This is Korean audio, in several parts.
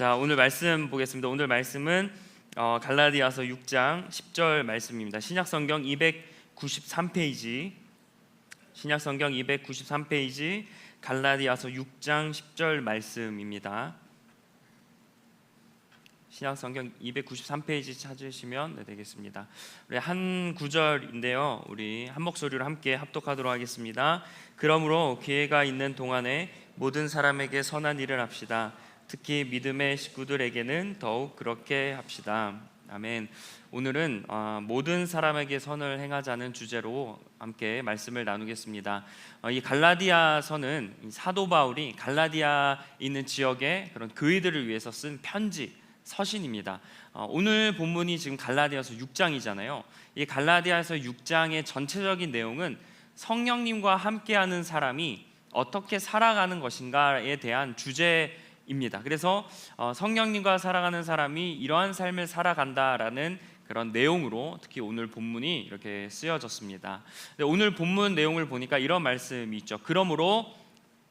자 오늘 말씀 보겠습니다. 오늘 말씀은 어, 갈라디아서 6장 10절 말씀입니다. 신약 성경 293페이지 신약 성경 293페이지 갈라디아서 6장 10절 말씀입니다. 신약 성경 293페이지 찾으시면 네, 되겠습니다. 우리 한 구절인데요. 우리 한 목소리로 함께 합독하도록 하겠습니다. 그러므로 기회가 있는 동안에 모든 사람에게 선한 일을 합시다. 특히 믿음의 식구들에게는 더욱 그렇게 합시다. 아멘. 오늘은 어, 모든 사람에게 선을 행하자는 주제로 함께 말씀을 나누겠습니다. 어, 이 갈라디아서는 이 사도 바울이 갈라디아 있는 지역의 그런 교회들을 위해서 쓴 편지 서신입니다. 어, 오늘 본문이 지금 갈라디아서 6장이잖아요. 이 갈라디아서 6장의 전체적인 내용은 성령님과 함께하는 사람이 어떻게 살아가는 것인가에 대한 주제 입니다. 그래서 어, 성령님과 살아가는 사람이 이러한 삶을 살아간다라는 그런 내용으로 특히 오늘 본문이 이렇게 쓰여졌습니다. 오늘 본문 내용을 보니까 이런 말씀이 있죠. 그러므로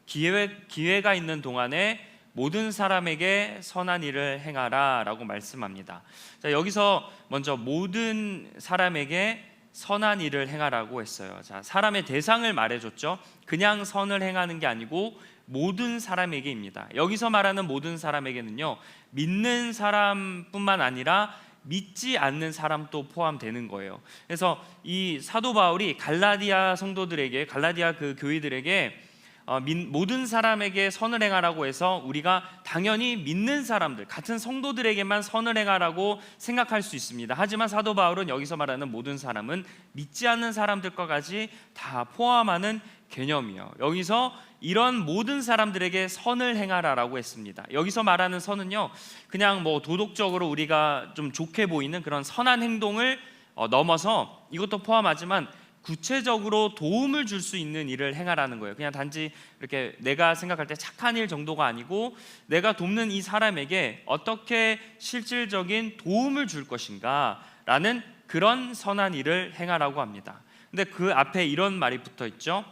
기회 기회가 있는 동안에 모든 사람에게 선한 일을 행하라라고 말씀합니다. 자, 여기서 먼저 모든 사람에게 선한 일을 행하라고 했어요. 자, 사람의 대상을 말해줬죠. 그냥 선을 행하는 게 아니고 모든 사람에게입니다. 여기서 말하는 모든 사람에게는요, 믿는 사람뿐만 아니라 믿지 않는 사람도 포함되는 거예요. 그래서 이 사도 바울이 갈라디아 성도들에게, 갈라디아 그 교회들에게 어, 모든 사람에게 선을 행하라고 해서 우리가 당연히 믿는 사람들 같은 성도들에게만 선을 행하라고 생각할 수 있습니다. 하지만 사도 바울은 여기서 말하는 모든 사람은 믿지 않는 사람들과까지 다 포함하는 개념이요. 여기서 이런 모든 사람들에게 선을 행하라라고 했습니다. 여기서 말하는 선은요, 그냥 뭐 도덕적으로 우리가 좀 좋게 보이는 그런 선한 행동을 어, 넘어서 이것도 포함하지만 구체적으로 도움을 줄 수 있는 일을 행하라는 거예요. 그냥 단지 이렇게 내가 생각할 때 착한 일 정도가 아니고 내가 돕는 이 사람에게 어떻게 실질적인 도움을 줄 것인가라는 그런 선한 일을 행하라고 합니다. 근데 그 앞에 이런 말이 붙어 있죠.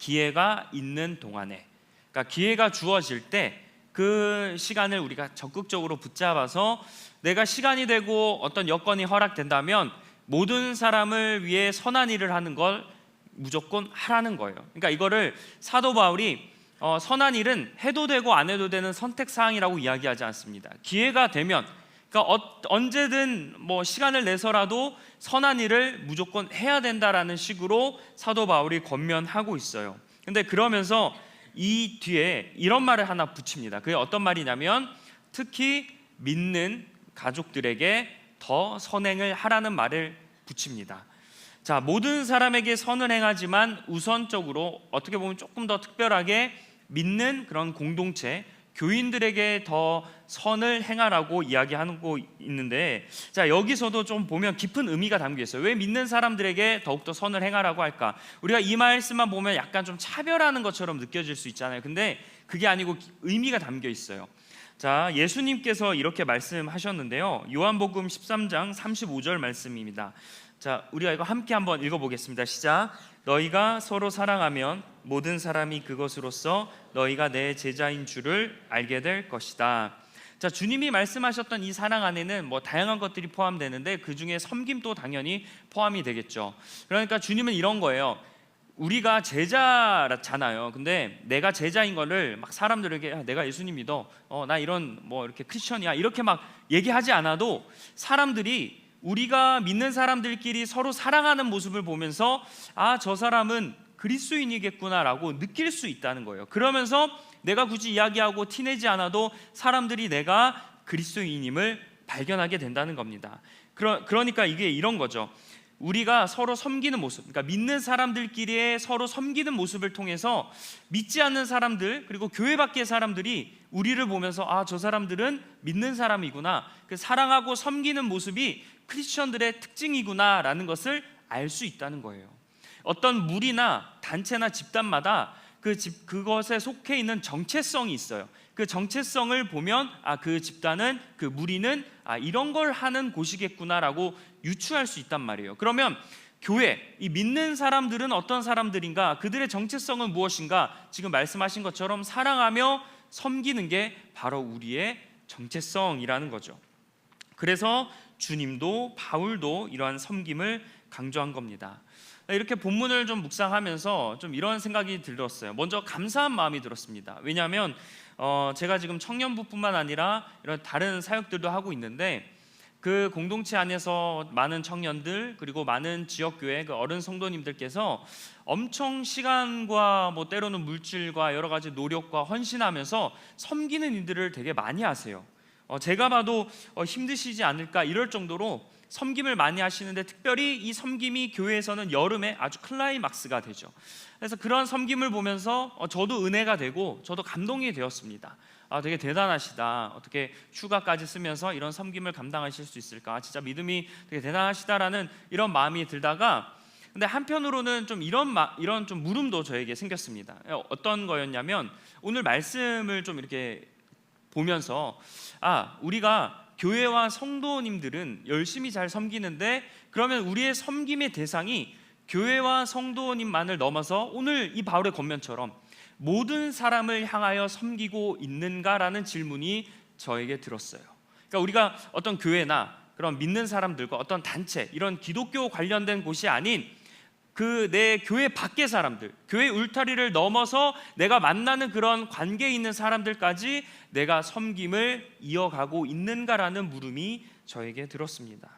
기회가 있는 동안에. 그러니까 기회가 주어질 때 그 시간을 우리가 적극적으로 붙잡아서 내가 시간이 되고 어떤 여건이 허락된다면 모든 사람을 위해 선한 일을 하는 걸 무조건 하라는 거예요. 그러니까 이거를 사도 바울이 어, 선한 일은 해도 되고 안 해도 되는 선택 사항이라고 이야기하지 않습니다. 기회가 되면 그러니까 어, 언제든 뭐 시간을 내서라도 선한 일을 무조건 해야 된다라는 식으로 사도 바울이 권면하고 있어요. 근데 그러면서 이 뒤에 이런 말을 하나 붙입니다. 그게 어떤 말이냐면 특히 믿는 가족들에게 더 선행을 하라는 말을 붙입니다. 자, 모든 사람에게 선을 행하지만 우선적으로 어떻게 보면 조금 더 특별하게 믿는 그런 공동체, 교인들에게 더 선을 행하라고 이야기하고 있는데 자 여기서도 좀 보면 깊은 의미가 담겨 있어요. 왜 믿는 사람들에게 더욱더 선을 행하라고 할까? 우리가 이 말씀만 보면 약간 좀 차별하는 것처럼 느껴질 수 있잖아요. 근데 그게 아니고 의미가 담겨 있어요. 자, 예수님께서 이렇게 말씀하셨는데요. 요한복음 13장 35절 말씀입니다. 자, 우리가 이거 함께 한번 읽어 보겠습니다. 시작. 너희가 서로 사랑하면 모든 사람이 그것으로서 너희가 내 제자인 줄을 알게 될 것이다. 자, 주님이 말씀하셨던 이 사랑 안에는 뭐 다양한 것들이 포함되는데 그 중에 섬김도 당연히 포함이 되겠죠. 그러니까 주님은 이런 거예요. 우리가 제자잖아요. 근데 내가 제자인 거를 막 사람들에게 야, 내가 예수님 믿어. 어, 나 이런 뭐 이렇게 크리스천이야. 이렇게 막 얘기하지 않아도 사람들이 우리가 믿는 사람들끼리 서로 사랑하는 모습을 보면서 아, 저 사람은 그리스도인이겠구나라고 느낄 수 있다는 거예요. 그러면서 내가 굳이 이야기하고 티내지 않아도 사람들이 내가 그리스도인임을 발견하게 된다는 겁니다. 그러, 그러니까 이게 이런 거죠. 우리가 서로 섬기는 모습, 그러니까 믿는 사람들끼리의 서로 섬기는 모습을 통해서 믿지 않는 사람들 그리고 교회 밖의 사람들이 우리를 보면서 아 저 사람들은 믿는 사람이구나, 그 사랑하고 섬기는 모습이 크리스천들의 특징이구나라는 것을 알 수 있다는 거예요. 어떤 무리나 단체나 집단마다 그 집, 그것에 속해 있는 정체성이 있어요. 그 정체성을 보면 아 그 집단은 그 무리는 아 이런 걸 하는 곳이겠구나라고 유추할 수 있단 말이에요. 그러면 교회 이 믿는 사람들은 어떤 사람들인가? 그들의 정체성은 무엇인가? 지금 말씀하신 것처럼 사랑하며 섬기는 게 바로 우리의 정체성이라는 거죠. 그래서 주님도 바울도 이러한 섬김을 강조한 겁니다. 이렇게 본문을 좀 묵상하면서 좀 이런 생각이 들었어요. 먼저 감사한 마음이 들었습니다. 왜냐하면 어 제가 지금 청년부뿐만 아니라 이런 다른 사역들도 하고 있는데 그 공동체 안에서 많은 청년들 그리고 많은 지역 교회 그 어른 성도님들께서 엄청 시간과 뭐 때로는 물질과 여러 가지 노력과 헌신하면서 섬기는 일들을 되게 많이 하세요. 어 제가 봐도 어 힘드시지 않을까 이럴 정도로 섬김을 많이 하시는데 특별히 이 섬김이 교회에서는 여름에 아주 클라이막스가 되죠. 그래서 그런 섬김을 보면서 어, 저도 은혜가 되고 저도 감동이 되었습니다. 아, 되게 대단하시다. 어떻게 휴가까지 쓰면서 이런 섬김을 감당하실 수 있을까? 진짜 믿음이 되게 대단하시다라는 이런 마음이 들다가 근데 한편으로는 좀 이런 마, 이런 좀 물음도 저에게 생겼습니다. 어떤 거였냐면 오늘 말씀을 좀 이렇게 보면서 아, 우리가 교회와 성도님들은 열심히 잘 섬기는데 그러면 우리의 섬김의 대상이 교회와 성도님만을 넘어서 오늘 이 바울의 권면처럼 모든 사람을 향하여 섬기고 있는가라는 질문이 저에게 들었어요. 그러니까 우리가 어떤 교회나 그런 믿는 사람들과 어떤 단체 이런 기독교 관련된 곳이 아닌 그 내 교회 밖의 사람들, 교회 울타리를 넘어서 내가 만나는 그런 관계에 있는 사람들까지 내가 섬김을 이어가고 있는가라는 물음이 저에게 들었습니다.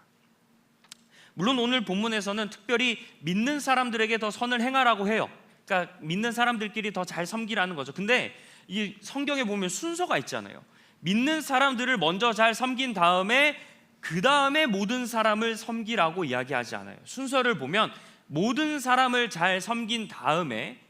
물론 오늘 본문에서는 특별히 믿는 사람들에게 더 선을 행하라고 해요. 그러니까 믿는 사람들끼리 더 잘 섬기라는 거죠. 근데 이 성경에 보면 순서가 있잖아요. 믿는 사람들을 먼저 잘 섬긴 다음에 그 다음에 모든 사람을 섬기라고 이야기하지 않아요. 순서를 보면 모든 사람을 잘 섬긴 다음에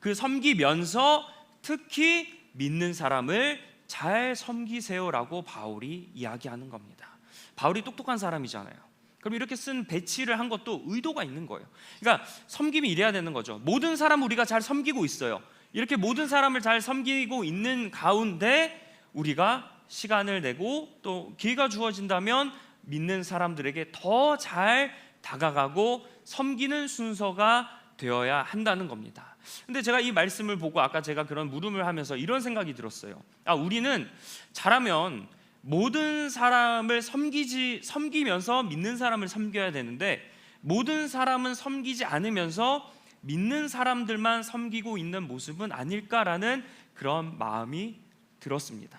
그 섬기면서 특히 믿는 사람을 잘 섬기세요라고 바울이 이야기하는 겁니다. 바울이 똑똑한 사람이잖아요. 그럼 이렇게 쓴 배치를 한 것도 의도가 있는 거예요. 그러니까 섬김이 이래야 되는 거죠. 모든 사람 우리가 잘 섬기고 있어요. 이렇게 모든 사람을 잘 섬기고 있는 가운데 우리가 시간을 내고 또 기회가 주어진다면 믿는 사람들에게 더 잘 다가가고 섬기는 순서가 되어야 한다는 겁니다. 근데 제가 이 말씀을 보고 아까 제가 그런 물음을 하면서 이런 생각이 들었어요. 아, 우리는 잘하면 모든 사람을 섬기지 섬기면서 믿는 사람을 섬겨야 되는데 모든 사람은 섬기지 않으면서 믿는 사람들만 섬기고 있는 모습은 아닐까라는 그런 마음이 들었습니다.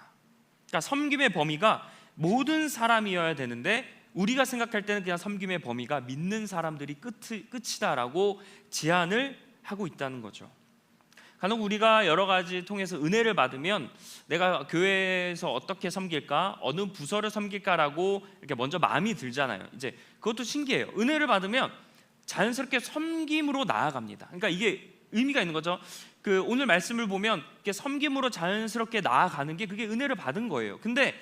그러니까 섬김의 범위가 모든 사람이어야 되는데 우리가 생각할 때는 그냥 섬김의 범위가 믿는 사람들이 끝이, 끝이다라고 제안을 하고 있다는 거죠. 간혹 우리가 여러 가지 통해서 은혜를 받으면 내가 교회에서 어떻게 섬길까, 어느 부서를 섬길까라고 이렇게 먼저 마음이 들잖아요. 이제 그것도 신기해요. 은혜를 받으면 자연스럽게 섬김으로 나아갑니다. 그러니까 이게 의미가 있는 거죠. 그 오늘 말씀을 보면 이렇게 섬김으로 자연스럽게 나아가는 게 그게 은혜를 받은 거예요. 근데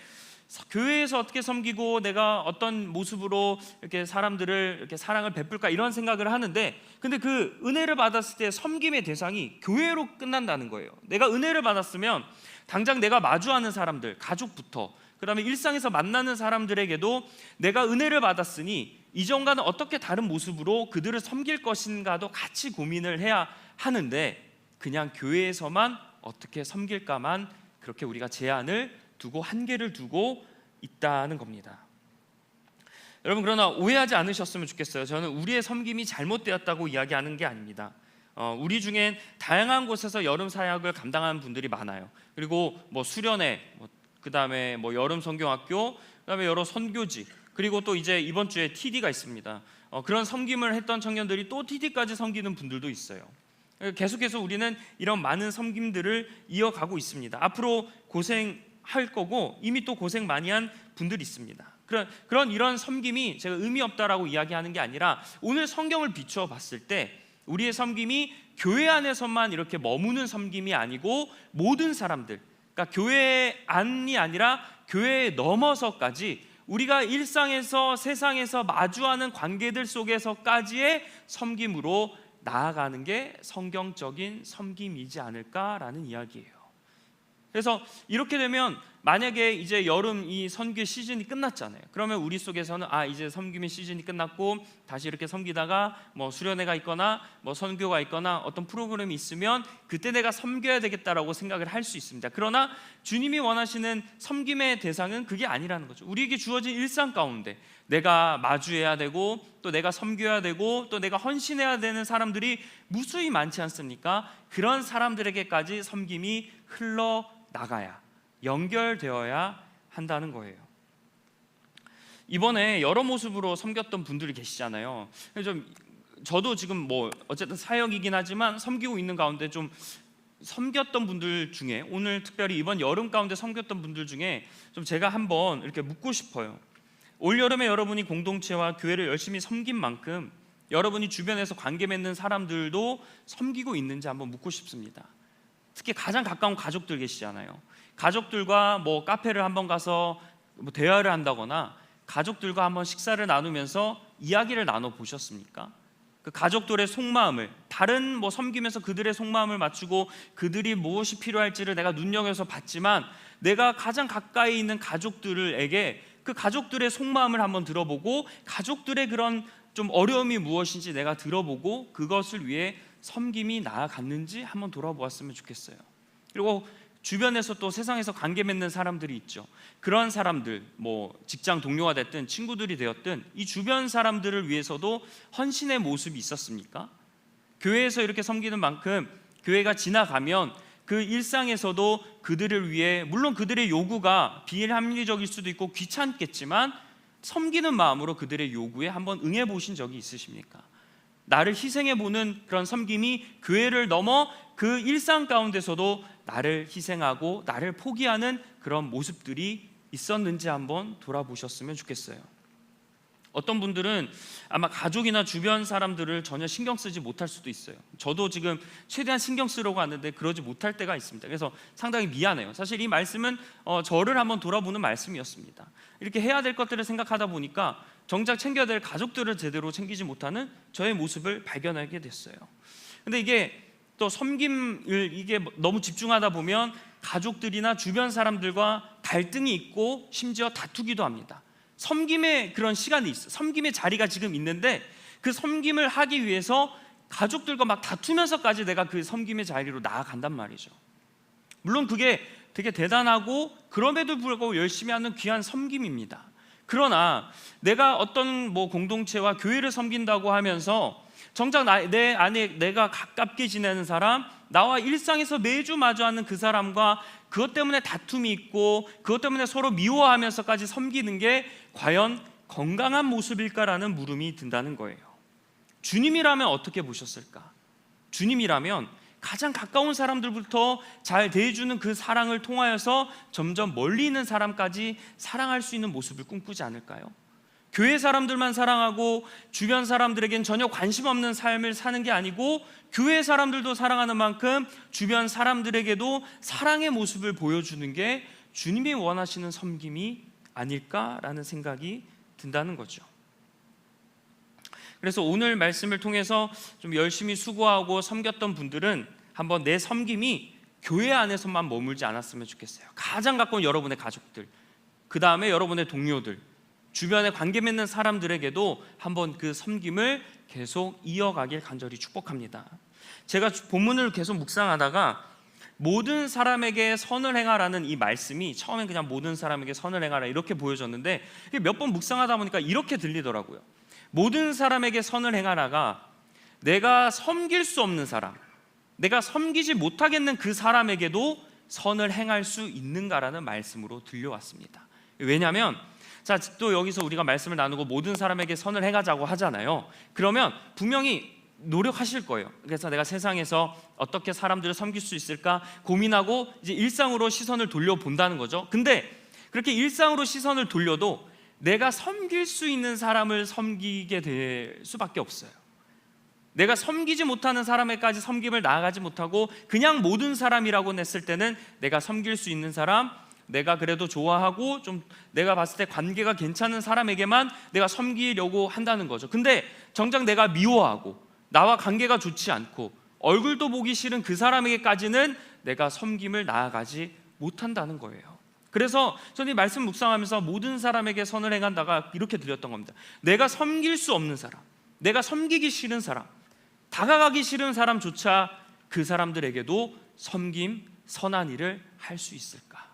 교회에서 어떻게 섬기고 내가 어떤 모습으로 이렇게 사람들을 이렇게 사랑을 베풀까 이런 생각을 하는데 근데 그 은혜를 받았을 때 섬김의 대상이 교회로 끝난다는 거예요. 내가 은혜를 받았으면 당장 내가 마주하는 사람들, 가족부터 그다음에 일상에서 만나는 사람들에게도 내가 은혜를 받았으니 이전과는 어떻게 다른 모습으로 그들을 섬길 것인가도 같이 고민을 해야 하는데 그냥 교회에서만 어떻게 섬길까만 그렇게 우리가 제안을 두고 한계를 두고 있다는 겁니다. 여러분 그러나 오해하지 않으셨으면 좋겠어요. 저는 우리의 섬김이 잘못되었다고 이야기하는 게 아닙니다. 어, 우리 중엔 다양한 곳에서 여름 사역을 감당하는 분들이 많아요. 그리고 뭐 수련회, 뭐 그다음에 뭐 여름 성경학교, 그다음에 여러 선교지, 그리고 또 이제 이번 주에 TD가 있습니다. 어, 그런 섬김을 했던 청년들이 또 TD까지 섬기는 분들도 있어요. 계속해서 우리는 이런 많은 섬김들을 이어가고 있습니다. 앞으로 고생 할 거고 이미 또 고생 많이 한 분들이 있습니다. 그런 그런 이런 섬김이 제가 의미 없다라고 이야기하는 게 아니라 오늘 성경을 비추어 봤을 때 우리의 섬김이 교회 안에서만 이렇게 머무는 섬김이 아니고 모든 사람들, 그러니까 교회 안이 아니라 교회 넘어서까지 우리가 일상에서 세상에서 마주하는 관계들 속에서까지의 섬김으로 나아가는 게 성경적인 섬김이지 않을까라는 이야기예요. 그래서 이렇게 되면 만약에 이제 여름 이 선교 시즌이 끝났잖아요. 그러면 우리 속에서는 아 이제 섬김의 시즌이 끝났고 다시 이렇게 섬기다가 뭐 수련회가 있거나 뭐 선교가 있거나 어떤 프로그램이 있으면 그때 내가 섬겨야 되겠다라고 생각을 할 수 있습니다. 그러나 주님이 원하시는 섬김의 대상은 그게 아니라는 거죠. 우리에게 주어진 일상 가운데 내가 마주해야 되고 또 내가 섬겨야 되고 또 내가 헌신해야 되는 사람들이 무수히 많지 않습니까? 그런 사람들에게까지 섬김이 흘러 나가야 연결되어야 한다는 거예요. 이번에 여러 모습으로 섬겼던 분들이 계시잖아요. 좀 저도 지금 뭐 어쨌든 사역이긴 하지만 섬기고 있는 가운데 좀 섬겼던 분들 중에 오늘 특별히 이번 여름 가운데 섬겼던 분들 중에 좀 제가 한번 이렇게 묻고 싶어요. 올 여름에 여러분이 공동체와 교회를 열심히 섬긴 만큼 여러분이 주변에서 관계 맺는 사람들도 섬기고 있는지 한번 묻고 싶습니다. 특히 가장 가까운 가족들 계시잖아요. 가족들과 뭐 카페를 한번 가서 뭐 대화를 한다거나 가족들과 한번 식사를 나누면서 이야기를 나눠 보셨습니까? 그 가족들의 속마음을 다른 뭐 섬기면서 그들의 속마음을 맞추고 그들이 무엇이 필요할지를 내가 눈여겨서 봤지만 내가 가장 가까이 있는 가족들에게 그 가족들의 속마음을 한번 들어보고 가족들의 그런 좀 어려움이 무엇인지 내가 들어보고 그것을 위해 섬김이 나아갔는지 한번 돌아보았으면 좋겠어요. 그리고 주변에서 또 세상에서 관계 맺는 사람들이 있죠. 그런 사람들, 뭐 직장 동료가 됐든 친구들이 되었든 이 주변 사람들을 위해서도 헌신의 모습이 있었습니까? 교회에서 이렇게 섬기는 만큼 교회가 지나가면 그 일상에서도 그들을 위해 물론 그들의 요구가 비합리적일 수도 있고 귀찮겠지만 섬기는 마음으로 그들의 요구에 한번 응해 보신 적이 있으십니까? 나를 희생해 보는 그런 섬김이 교회를 넘어 그 일상 가운데서도 나를 희생하고 나를 포기하는 그런 모습들이 있었는지 한번 돌아보셨으면 좋겠어요. 어떤 분들은 아마 가족이나 주변 사람들을 전혀 신경 쓰지 못할 수도 있어요. 저도 지금 최대한 신경 쓰려고 하는데 그러지 못할 때가 있습니다. 그래서 상당히 미안해요. 사실 이 말씀은 어, 저를 한번 돌아보는 말씀이었습니다. 이렇게 해야 될 것들을 생각하다 보니까 정작 챙겨야 될 가족들을 제대로 챙기지 못하는 저의 모습을 발견하게 됐어요. 근데 이게 또 섬김을 이게 너무 집중하다 보면 가족들이나 주변 사람들과 갈등이 있고 심지어 다투기도 합니다. 섬김의 그런 시간이 있어. 섬김의 자리가 지금 있는데 그 섬김을 하기 위해서 가족들과 막 다투면서까지 내가 그 섬김의 자리로 나아간단 말이죠. 물론 그게 되게 대단하고 그럼에도 불구하고 열심히 하는 귀한 섬김입니다. 그러나 내가 어떤 뭐 공동체와 교회를 섬긴다고 하면서 정작 나, 내 안에 내가 가깝게 지내는 사람, 나와 일상에서 매주 마주하는 그 사람과 그것 때문에 다툼이 있고 그것 때문에 서로 미워하면서까지 섬기는 게 과연 건강한 모습일까라는 물음이 든다는 거예요. 주님이라면 어떻게 보셨을까? 주님이라면 가장 가까운 사람들부터 잘 대해주는 그 사랑을 통하여서 점점 멀리 있는 사람까지 사랑할 수 있는 모습을 꿈꾸지 않을까요? 교회 사람들만 사랑하고 주변 사람들에겐 전혀 관심 없는 삶을 사는 게 아니고 교회 사람들도 사랑하는 만큼 주변 사람들에게도 사랑의 모습을 보여주는 게 주님이 원하시는 섬김이 아닐까라는 생각이 든다는 거죠. 그래서 오늘 말씀을 통해서 좀 열심히 수고하고 섬겼던 분들은 한번 내 섬김이 교회 안에서만 머물지 않았으면 좋겠어요. 가장 가까운 여러분의 가족들, 그 다음에 여러분의 동료들, 주변에 관계 맺는 사람들에게도 한번 그 섬김을 계속 이어가길 간절히 축복합니다. 제가 본문을 계속 묵상하다가 모든 사람에게 선을 행하라는 이 말씀이 처음엔 그냥 모든 사람에게 선을 행하라 이렇게 보여졌는데 몇 번 묵상하다 보니까 이렇게 들리더라고요. 모든 사람에게 선을 행하라가 내가 섬길 수 없는 사람, 내가 섬기지 못하겠는 그 사람에게도 선을 행할 수 있는가라는 말씀으로 들려왔습니다. 왜냐하면 자, 또 여기서 우리가 말씀을 나누고 모든 사람에게 선을 행하자고 하잖아요. 그러면 분명히 노력하실 거예요. 그래서 내가 세상에서 어떻게 사람들을 섬길 수 있을까 고민하고 이제 일상으로 시선을 돌려본다는 거죠. 근데 그렇게 일상으로 시선을 돌려도 내가 섬길 수 있는 사람을 섬기게 될 수밖에 없어요. 내가 섬기지 못하는 사람에까지 섬김을 나아가지 못하고 그냥 모든 사람이라고 냈을 때는 내가 섬길 수 있는 사람, 내가 그래도 좋아하고 좀 내가 봤을 때 관계가 괜찮은 사람에게만 내가 섬기려고 한다는 거죠. 근데 정작 내가 미워하고 나와 관계가 좋지 않고 얼굴도 보기 싫은 그 사람에게까지는 내가 섬김을 나아가지 못한다는 거예요. 그래서 저는 이 말씀 묵상하면서 모든 사람에게 선을 행한다가 이렇게 드렸던 겁니다. 내가 섬길 수 없는 사람, 내가 섬기기 싫은 사람, 다가가기 싫은 사람조차 그 사람들에게도 섬김, 선한 일을 할 수 있을까?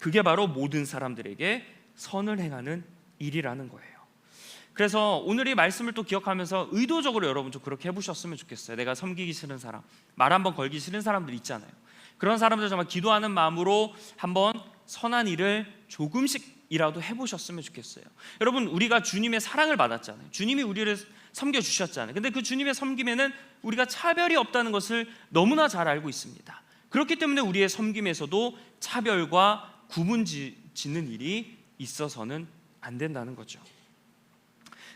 그게 바로 모든 사람들에게 선을 행하는 일이라는 거예요. 그래서 오늘 이 말씀을 또 기억하면서 의도적으로 여러분 좀 그렇게 해보셨으면 좋겠어요. 내가 섬기기 싫은 사람, 말 한번 걸기 싫은 사람들 있잖아요. 그런 사람들 정말 기도하는 마음으로 한번 선한 일을 조금씩이라도 해보셨으면 좋겠어요. 여러분 우리가 주님의 사랑을 받았잖아요. 주님이 우리를 섬겨 주셨잖아요. 근데 그 주님의 섬김에는 우리가 차별이 없다는 것을 너무나 잘 알고 있습니다. 그렇기 때문에 우리의 섬김에서도 차별과 구분 짓는 일이 있어서는 안 된다는 거죠.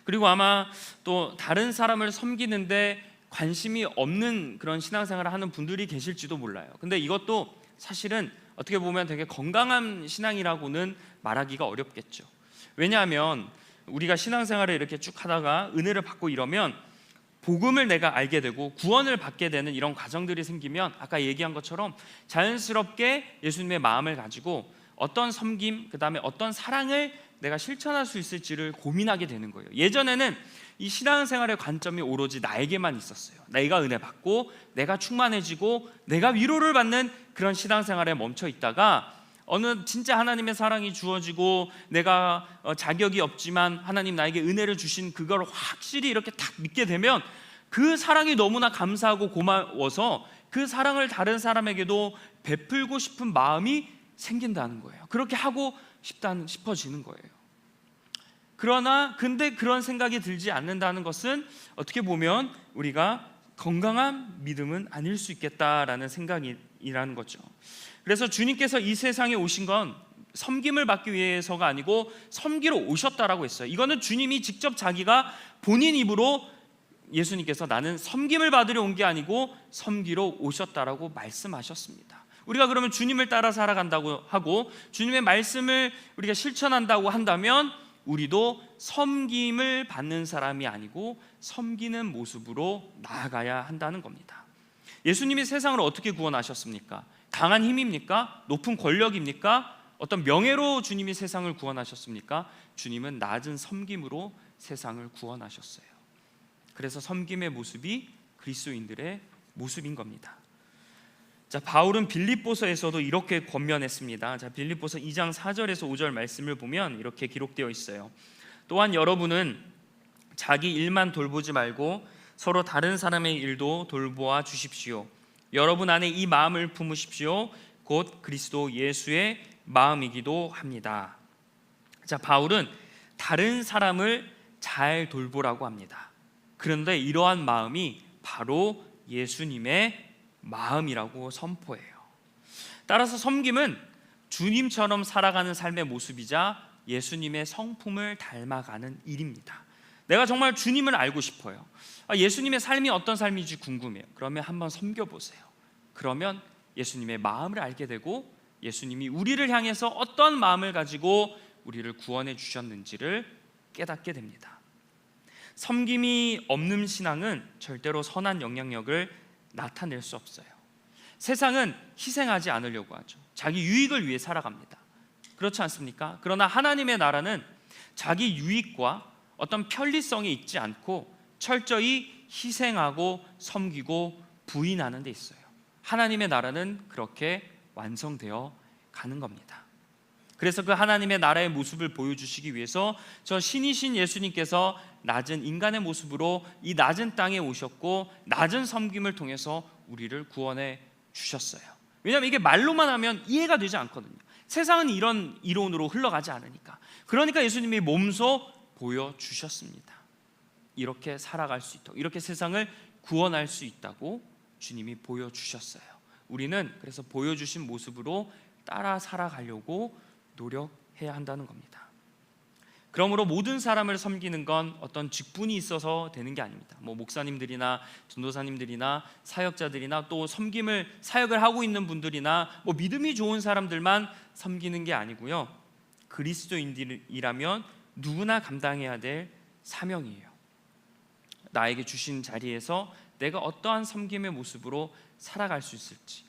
그리고 아마 또 다른 사람을 섬기는데 관심이 없는 그런 신앙생활을 하는 분들이 계실지도 몰라요. 근데 이것도 사실은 어떻게 보면 되게 건강한 신앙이라고는 말하기가 어렵겠죠. 왜냐하면 우리가 신앙생활을 이렇게 쭉 하다가 은혜를 받고 이러면 복음을 내가 알게 되고 구원을 받게 되는 이런 과정들이 생기면 아까 얘기한 것처럼 자연스럽게 예수님의 마음을 가지고 어떤 섬김, 그 다음에 어떤 사랑을 내가 실천할 수 있을지를 고민하게 되는 거예요. 예전에는 이 신앙생활의 관점이 오로지 나에게만 있었어요. 내가 은혜 받고 내가 충만해지고 내가 위로를 받는 그런 신앙생활에 멈춰 있다가 어느 진짜 하나님의 사랑이 주어지고 내가 어, 자격이 없지만 하나님 나에게 은혜를 주신 그걸 확실히 이렇게 딱 믿게 되면 그 사랑이 너무나 감사하고 고마워서 그 사랑을 다른 사람에게도 베풀고 싶은 마음이 생긴다는 거예요. 그렇게 하고 싶다는 싶어지는 거예요. 그러나 근데 그런 생각이 들지 않는다는 것은 어떻게 보면 우리가 건강한 믿음은 아닐 수 있겠다라는 생각이라는 거죠. 그래서 주님께서 이 세상에 오신 건 섬김을 받기 위해서가 아니고 섬기러 오셨다라고 했어요. 이거는 주님이 직접 자기가 본인 입으로 예수님께서 나는 섬김을 받으러 온게 아니고 섬기러 오셨다라고 말씀하셨습니다. 우리가 그러면 주님을 따라 살아간다고 하고 주님의 말씀을 우리가 실천한다고 한다면 우리도 섬김을 받는 사람이 아니고 섬기는 모습으로 나아가야 한다는 겁니다. 예수님이 세상을 어떻게 구원하셨습니까? 강한 힘입니까? 높은 권력입니까? 어떤 명예로 주님이 세상을 구원하셨습니까? 주님은 낮은 섬김으로 세상을 구원하셨어요. 그래서 섬김의 모습이 그리스도인들의 모습인 겁니다. 자, 바울은 빌립보서에서도 이렇게 권면했습니다. 자, 빌립보서 2장 4절에서 5절 말씀을 보면 이렇게 기록되어 있어요. 또한 여러분은 자기 일만 돌보지 말고 서로 다른 사람의 일도 돌보아 주십시오. 여러분 안에 이 마음을 품으십시오. 곧 그리스도 예수의 마음이기도 합니다. 자, 바울은 다른 사람을 잘 돌보라고 합니다. 그런데 이러한 마음이 바로 예수님의 마음이라고 선포해요. 따라서 섬김은 주님처럼 살아가는 삶의 모습이자 예수님의 성품을 닮아가는 일입니다. 내가 정말 주님을 알고 싶어요. 아, 예수님의 삶이 어떤 삶인지 궁금해요. 그러면 한번 섬겨 보세요. 그러면 예수님의 마음을 알게 되고 예수님이 우리를 향해서 어떤 마음을 가지고 우리를 구원해 주셨는지를 깨닫게 됩니다. 섬김이 없는 신앙은 절대로 선한 영향력을 나타낼 수 없어요. 세상은 희생하지 않으려고 하죠. 자기 유익을 위해 살아갑니다. 그렇지 않습니까? 그러나 하나님의 나라는 자기 유익과 어떤 편리성이 있지 않고 철저히 희생하고 섬기고 부인하는 데 있어요. 하나님의 나라는 그렇게 완성되어 가는 겁니다. 그래서 그 하나님의 나라의 모습을 보여주시기 위해서 저 신이신 예수님께서 낮은 인간의 모습으로 이 낮은 땅에 오셨고 낮은 섬김을 통해서 우리를 구원해 주셨어요. 왜냐하면 이게 말로만 하면 이해가 되지 않거든요. 세상은 이런 이론으로 흘러가지 않으니까. 그러니까 예수님이 몸소 보여 주셨습니다. 이렇게 살아갈 수 있도록 이렇게 세상을 구원할 수 있다고 주님이 보여 주셨어요. 우리는 그래서 보여 주신 모습으로 따라 살아가려고 노력해야 한다는 겁니다. 그러므로 모든 사람을 섬기는 건 어떤 직분이 있어서 되는 게 아닙니다. 뭐 목사님들이나 전도사님들이나 사역자들이나 또 섬김을 사역을 하고 있는 분들이나 뭐 믿음이 좋은 사람들만 섬기는 게 아니고요. 그리스도인들이라면 누구나 감당해야 될 사명이에요. 나에게 주신 자리에서 내가 어떠한 섬김의 모습으로 살아갈 수 있을지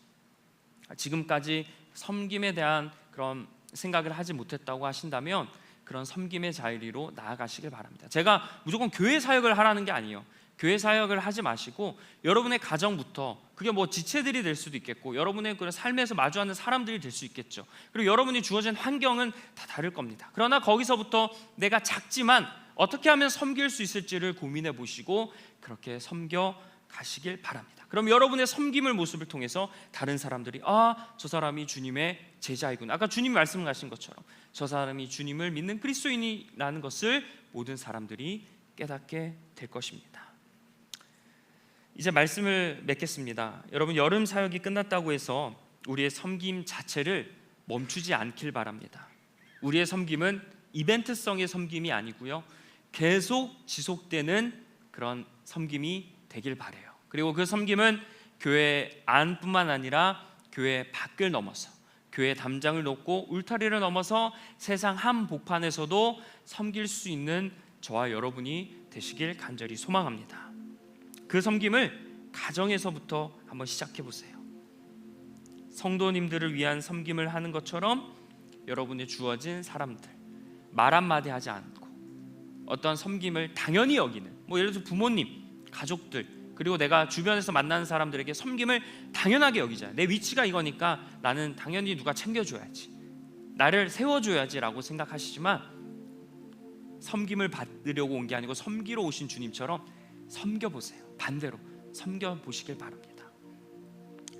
지금까지 섬김에 대한 그런 생각을 하지 못했다고 하신다면 그런 섬김의 자리로 나아가시길 바랍니다. 제가 무조건 교회 사역을 하라는 게 아니에요. 교회 사역을 하지 마시고 여러분의 가정부터 그게 뭐 지체들이 될 수도 있겠고 여러분의 그런 삶에서 마주하는 사람들이 될 수 있겠죠. 그리고 여러분이 주어진 환경은 다 다를 겁니다. 그러나 거기서부터 내가 작지만 어떻게 하면 섬길 수 있을지를 고민해 보시고 그렇게 섬겨 가시길 바랍니다. 그럼 여러분의 섬김을 모습을 통해서 다른 사람들이 아, 저 사람이 주님의 제자이구나. 아까 주님 말씀하신 것처럼 저 사람이 주님을 믿는 그리스도인이라는 것을 모든 사람들이 깨닫게 될 것입니다. 이제 말씀을 맺겠습니다. 여러분 여름 사역이 끝났다고 해서 우리의 섬김 자체를 멈추지 않길 바랍니다. 우리의 섬김은 이벤트성의 섬김이 아니고요. 계속 지속되는 그런 섬김이 되길 바래요. 그리고 그 섬김은 교회 안뿐만 아니라 교회 밖을 넘어서 교회 담장을 놓고 울타리를 넘어서 세상 한 복판에서도 섬길 수 있는 저와 여러분이 되시길 간절히 소망합니다. 그 섬김을 가정에서부터 한번 시작해 보세요. 성도님들을 위한 섬김을 하는 것처럼 여러분이 주어진 사람들 말 한마디 하지 않고 어떤 섬김을 당연히 여기는 뭐 예를 들어 부모님, 가족들 그리고 내가 주변에서 만나는 사람들에게 섬김을 당연하게 여기자. 내 위치가 이거니까 나는 당연히 누가 챙겨줘야지. 나를 세워줘야지라고 생각하시지만 섬김을 받으려고 온 게 아니고 섬기러 오신 주님처럼 섬겨 보세요. 반대로 섬겨 보시길 바랍니다.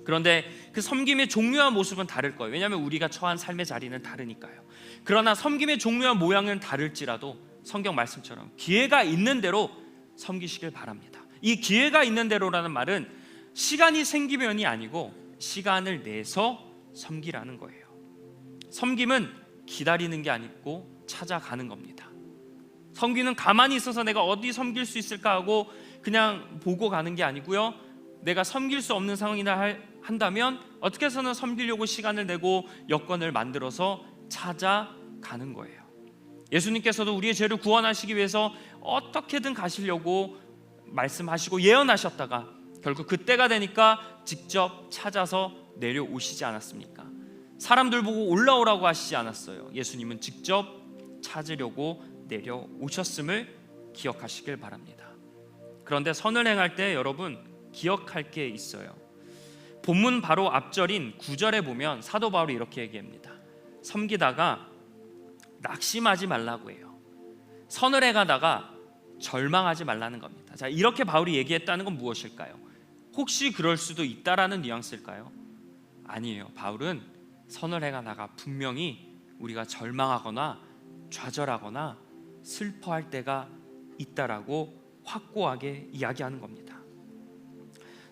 그런데 그 섬김의 종류와 모습은 다를 거예요. 왜냐하면 우리가 처한 삶의 자리는 다르니까요. 그러나 섬김의 종류와 모양은 다를지라도 성경 말씀처럼 기회가 있는 대로 섬기시길 바랍니다. 이 기회가 있는 대로라는 말은 시간이 생기면이 아니고 시간을 내서 섬기라는 거예요. 섬김은 기다리는 게 아니고 찾아가는 겁니다. 섬기는 가만히 있어서 내가 어디 섬길 수 있을까 하고 그냥 보고 가는 게 아니고요. 내가 섬길 수 없는 상황이나 할- 한다면 어떻게 해서는 섬기려고 시간을 내고 여건을 만들어서 찾아가는 거예요. 예수님께서도 우리의 죄를 구원하시기 위해서 어떻게든 가시려고 말씀하시고 예언하셨다가 결국 그때가 되니까 직접 찾아서 내려오시지 않았습니까? 사람들 보고 올라오라고 하시지 않았어요. 예수님은 직접 찾으려고 내려오셨음을 기억하시길 바랍니다. 그런데 선을 행할 때 여러분 기억할 게 있어요. 본문 바로 앞절인 9절에 보면 사도 바울이 이렇게 얘기합니다. 섬기다가 낙심하지 말라고 해요. 선을 행하다가 절망하지 말라는 겁니다. 자, 이렇게 바울이 얘기했다는 건 무엇일까요? 혹시 그럴 수도 있다라는 뉘앙스일까요? 아니에요. 바울은 선을 행하다가 분명히 우리가 절망하거나 좌절하거나 슬퍼할 때가 있다라고 확고하게 이야기하는 겁니다.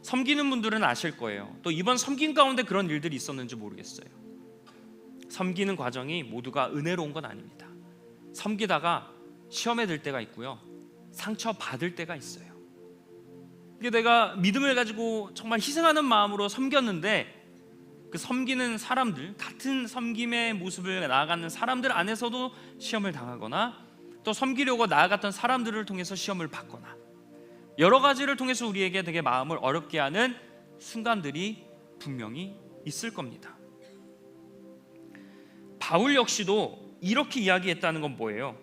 섬기는 분들은 아실 거예요. 또 이번 섬긴 가운데 그런 일들이 있었는지 모르겠어요. 섬기는 과정이 모두가 은혜로운 건 아닙니다. 섬기다가 시험에 들 때가 있고요. 상처 받을 때가 있어요. 이게 내가 믿음을 가지고 정말 희생하는 마음으로 섬겼는데 그 섬기는 사람들 같은 섬김의 모습을 나아가는 사람들 안에서도 시험을 당하거나 또 섬기려고 나아갔던 사람들을 통해서 시험을 받거나 여러 가지를 통해서 우리에게 되게 마음을 어렵게 하는 순간들이 분명히 있을 겁니다. 바울 역시도 이렇게 이야기했다는 건 뭐예요?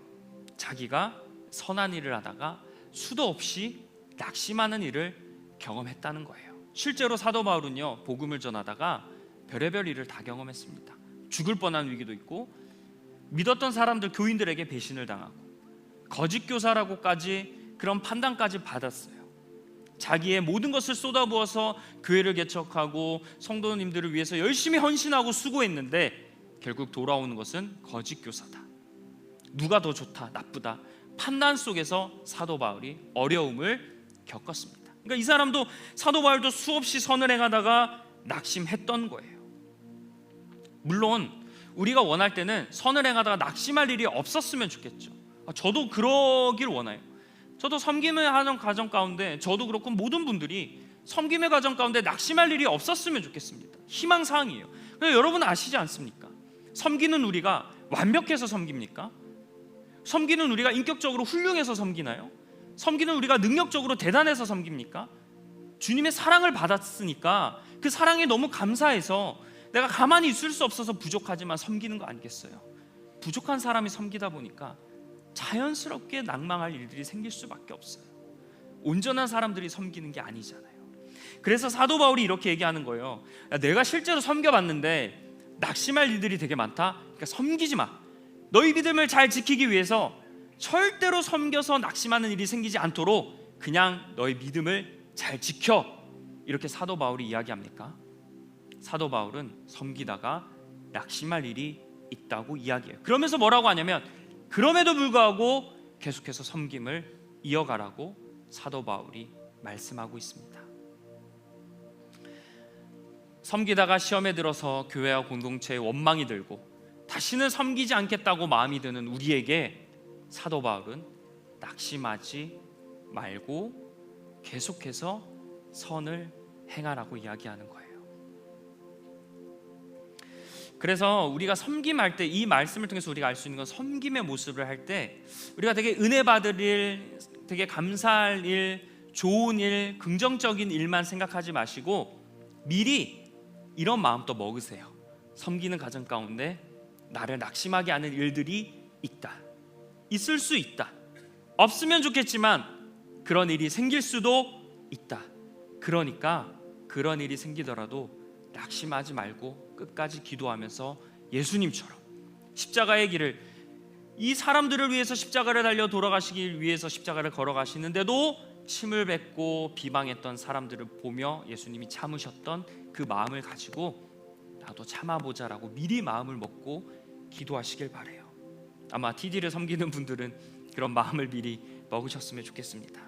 자기가 선한 일을 하다가 수도 없이 낙심하는 일을 경험했다는 거예요. 실제로 사도 바울은요 복음을 전하다가 별의별 일을 다 경험했습니다. 죽을 뻔한 위기도 있고 믿었던 사람들 교인들에게 배신을 당하고 거짓 교사라고까지 그런 판단까지 받았어요. 자기의 모든 것을 쏟아부어서 교회를 개척하고 성도님들을 위해서 열심히 헌신하고 수고했는데 결국 돌아오는 것은 거짓 교사다. 누가 더 좋다, 나쁘다. 판단 속에서 사도 바울이 어려움을 겪었습니다. 그러니까 이 사람도 사도 바울도 수없이 선을 행하다가 낙심했던 거예요. 물론 우리가 원할 때는 선을 행하다가 낙심할 일이 없었으면 좋겠죠. 아, 저도 그러길 원해요. 저도 섬김을 하는 과정 가운데 저도 그렇고 모든 분들이 섬김의 과정 가운데 낙심할 일이 없었으면 좋겠습니다. 희망 사항이에요. 여러분 아시지 않습니까? 섬기는 우리가 완벽해서 섬깁니까? 섬기는 우리가 인격적으로 훌륭해서 섬기나요? 섬기는 우리가 능력적으로 대단해서 섬깁니까? 주님의 사랑을 받았으니까 그 사랑이 너무 감사해서 내가 가만히 있을 수 없어서 부족하지만 섬기는 거 아니겠어요? 부족한 사람이 섬기다 보니까 자연스럽게 낭망할 일들이 생길 수밖에 없어요. 온전한 사람들이 섬기는 게 아니잖아요. 그래서 사도 바울이 이렇게 얘기하는 거예요. 야, 내가 실제로 섬겨봤는데 낙심할 일들이 되게 많다. 그러니까 섬기지 마. 너희 믿음을 잘 지키기 위해서 절대로 섬겨서 낙심하는 일이 생기지 않도록 그냥 너희 믿음을 잘 지켜. 이렇게 사도 바울이 이야기합니까? 사도 바울은 섬기다가 낙심할 일이 있다고 이야기해요. 그러면서 뭐라고 하냐면 그럼에도 불구하고 계속해서 섬김을 이어가라고 사도 바울이 말씀하고 있습니다. 섬기다가 시험에 들어서 교회와 공동체에 원망이 들고 다시는 섬기지 않겠다고 마음이 드는 우리에게 사도 바울은 낙심하지 말고 계속해서 선을 행하라고 이야기하는 거예요. 그래서 우리가 섬김할 때 이 말씀을 통해서 우리가 알 수 있는 건 섬김의 모습을 할 때 우리가 되게 은혜 받을 일, 되게 감사할 일, 좋은 일, 긍정적인 일만 생각하지 마시고 미리 이런 마음도 먹으세요. 섬기는 가정 가운데 나를 낙심하게 하는 일들이 있다. 있을 수 있다. 없으면 좋겠지만 그런 일이 생길 수도 있다. 그러니까 그런 일이 생기더라도 낙심하지 말고 끝까지 기도하면서 예수님처럼 십자가의 길을 이 사람들을 위해서 십자가를 달려 돌아가시기 위해서 십자가를 걸어가시는데도 침을 뱉고 비방했던 사람들을 보며 예수님이 참으셨던 그 마음을 가지고 나도 참아보자라고 미리 마음을 먹고 기도하시길 바래요. 아마 TD를 섬기는 분들은 그런 마음을 미리 먹으셨으면 좋겠습니다.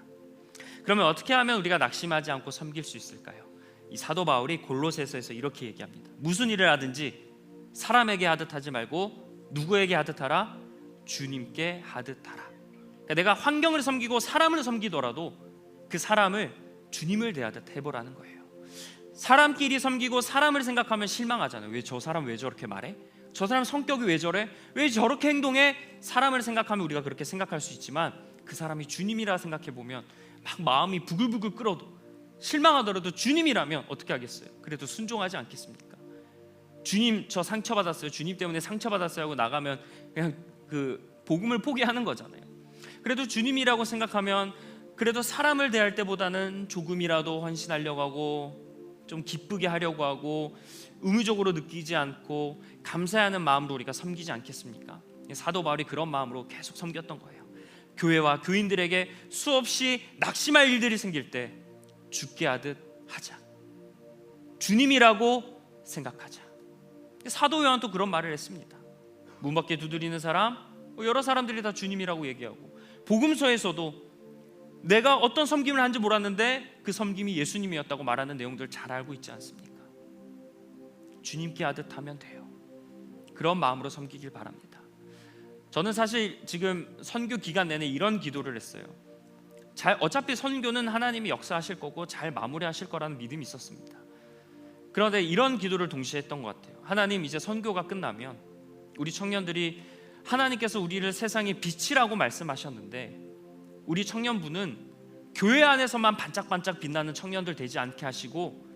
그러면 어떻게 하면 우리가 낙심하지 않고 섬길 수 있을까요? 이 사도 바울이 골로새서에서 이렇게 얘기합니다. 무슨 일을 하든지 사람에게 하듯 하지 말고 누구에게 하듯 하라 주님께 하듯 하라. 그러니까 내가 환경을 섬기고 사람을 섬기더라도 그 사람을 주님을 대하듯 해보라는 거예요. 사람끼리 섬기고 사람을 생각하면 실망하잖아요. 왜 저 사람 왜 저렇게 말해? 저 사람 성격이 왜 저래? 왜 저렇게 행동해? 사람을 생각하면 우리가 그렇게 생각할 수 있지만 그 사람이 주님이라 생각해 보면 막 마음이 부글부글 끓어도 실망하더라도 주님이라면 어떻게 하겠어요? 그래도 순종하지 않겠습니까? 주님 저 상처 받았어요. 주님 때문에 상처 받았어요 하고 나가면 그냥 그 복음을 포기하는 거잖아요. 그래도 주님이라고 생각하면 그래도 사람을 대할 때보다는 조금이라도 헌신하려고 하고 좀 기쁘게 하려고 하고 의무적으로 느끼지 않고 감사하는 마음으로 우리가 섬기지 않겠습니까? 사도 바울이 그런 마음으로 계속 섬겼던 거예요. 교회와 교인들에게 수없이 낙심할 일들이 생길 때 죽게 하듯 하자. 주님이라고 생각하자. 사도 요한도 그런 말을 했습니다. 문 밖에 두드리는 사람, 뭐 여러 사람들이 다 주님이라고 얘기하고 복음서에서도 내가 어떤 섬김을 한지 몰랐는데 그 섬김이 예수님이었다고 말하는 내용들 잘 알고 있지 않습니까? 주님께 하듯 하면 돼요. 그런 마음으로 섬기길 바랍니다. 저는 사실 지금 선교 기간 내내 이런 기도를 했어요. 잘 어차피 선교는 하나님이 역사하실 거고 잘 마무리하실 거라는 믿음이 있었습니다. 그런데 이런 기도를 동시에 했던 것 같아요. 하나님 이제 선교가 끝나면 우리 청년들이 하나님께서 우리를 세상의 빛이라고 말씀하셨는데 우리 청년부는 교회 안에서만 반짝반짝 빛나는 청년들 되지 않게 하시고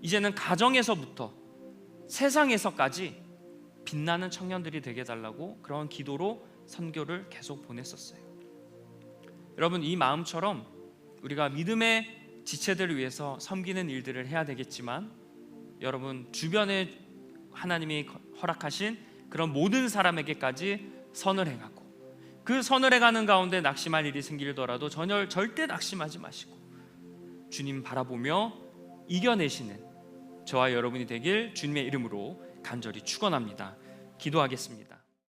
이제는 가정에서부터 세상에서까지 빛나는 청년들이 되게 달라고 그런 기도로 선교를 계속 보냈었어요. 여러분 이 마음처럼 우리가 믿음의 지체들을 위해서 섬기는 일들을 해야 되겠지만 여러분 주변에 하나님이 허락하신 그런 모든 사람에게까지 선을 행하고 그 선을 행하는 가운데 낙심할 일이 생기더라도 전혀 절대 낙심하지 마시고 주님 바라보며 이겨내시는 저와 여러분이 되길 주님의 이름으로 간절히 축원합니다. 기도하겠습니다.